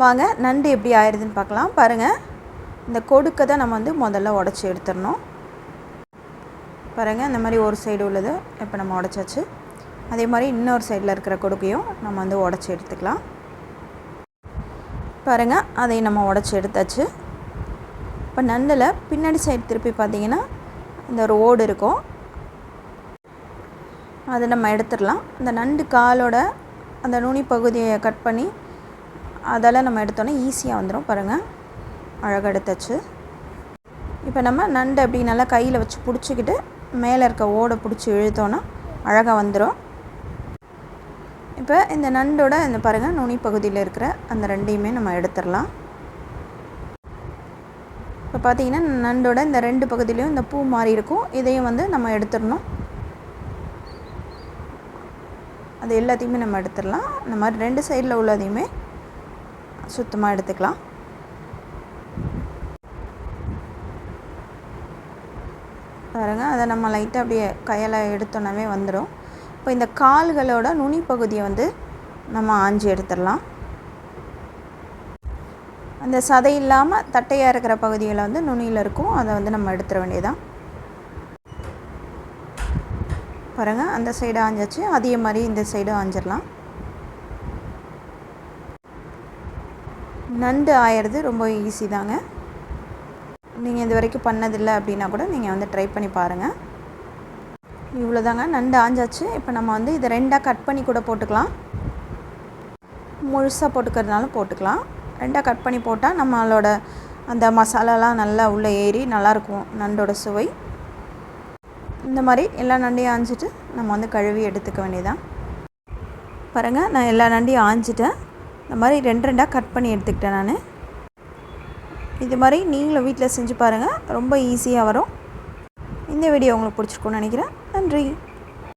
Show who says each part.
Speaker 1: வாங்க நண்டு எப்படி ஆயிடுதுன்னு பார்க்கலாம். பாருங்கள் இந்த கொடுக்கை தான் நம்ம வந்து முதல்ல உடச்சி எடுத்துடணும். பாருங்கள் இந்த மாதிரி ஒரு சைடு உள்ளது இப்போ நம்ம உடச்சாச்சு. அதே மாதிரி இன்னொரு சைடில் இருக்கிற கொடுக்கையும் நம்ம வந்து உடச்சி எடுத்துக்கலாம். பாருங்கள் அதை நம்ம உடச்சி எடுத்தாச்சு. இப்போ நண்டில் பின்னாடி சைடு திருப்பி பார்த்தீங்கன்னா இந்த ஒரு ஓடு இருக்கும். அதை நம்ம எடுத்துடலாம். இந்த நண்டு காலோட அந்த நுனி பகுதியை கட் பண்ணி அதெல்லாம் நம்ம எடுத்தோன்னே ஈஸியாக வந்துடும் பாருங்கள் அழகாக எடுத்தாச்சு இப்போ நம்ம நண்டு அப்படி நல்லா கையில் வச்சு பிடிச்சிக்கிட்டு மேலே இருக்க ஓடை பிடிச்சி இழுத்தோன்னா அழகாக வந்துடும் இப்போ இந்த நண்டோட இந்த பாருங்கள் நுனி பகுதியில் இருக்கிற அந்த ரெண்டையுமே நம்ம எடுத்துடலாம். இப்போ பார்த்தீங்கன்னா நண்டோட இந்த ரெண்டு பகுதியிலையும் இந்த பூ மாதிரி இருக்கும். இதையும் வந்து நம்ம எடுத்துடணும். அது எல்லாத்தையுமே நம்ம எடுத்துடலாம். இந்த மாதிரி ரெண்டு சைடில் உள்ளதையுமே சுத்தமாக எடுத்துக்கலாம். பாருங்கள் அதை நம்ம லைட்டாக அப்படியே கையால் எடுத்தோன்னே வந்துடும் இப்போ இந்த கால்களோட நுனி பகுதியை வந்து நம்ம ஆஞ்சி எடுத்துடலாம். அந்த சதை இல்லாமல் தட்டையாக இருக்கிற பகுதியில் வந்து நுனியில் இருக்கும். அதை வந்து நம்ம எடுத்துட வேண்டியதான் பாருங்கள் அந்த சைடு ஆஞ்சாச்சு. அதே மாதிரி இந்த சைடு ஆஞ்சிடலாம் நண்டு ஆயிடுறது ரொம்ப ஈஸி தாங்க. நீங்கள் இது வரைக்கும் பண்ணதில்லை அப்படின்னா கூட நீங்கள் வந்து ட்ரை பண்ணி பாருங்கள் இவ்வளோ தாங்க நண்டு ஆஞ்சாச்சு. இப்போ நம்ம வந்து இதை ரெண்டாக கட் பண்ணி கூட போட்டுக்கலாம். முழுசாக போட்டுக்கிறதுனாலும் போட்டுக்கலாம். ரெண்டாக கட் பண்ணி போட்டால் நம்மளோட அந்த மசாலாலாம் நல்லா உள்ளே ஏறி நல்லாயிருக்கும் நண்டோட சுவை. இந்த மாதிரி எல்லா நண்டையும் ஆஞ்சிட்டு நம்ம வந்து கழுவி எடுத்துக்க வேண்டியதான் பாருங்கள் நான் எல்லா நண்டையும் ஆஞ்சிட்டேன். இந்த மாதிரி ரெண்டு ரெண்டாக கட் பண்ணி எடுத்துக்கிட்டேன் நான். இது மாதிரி நீங்களும் வீட்டில் செஞ்சு பாருங்கள் ரொம்ப ஈஸியாக வரும். இந்த வீடியோ உங்களுக்கு பிடிச்சிருக்கோன்னு நினைக்கிறேன். நன்றி.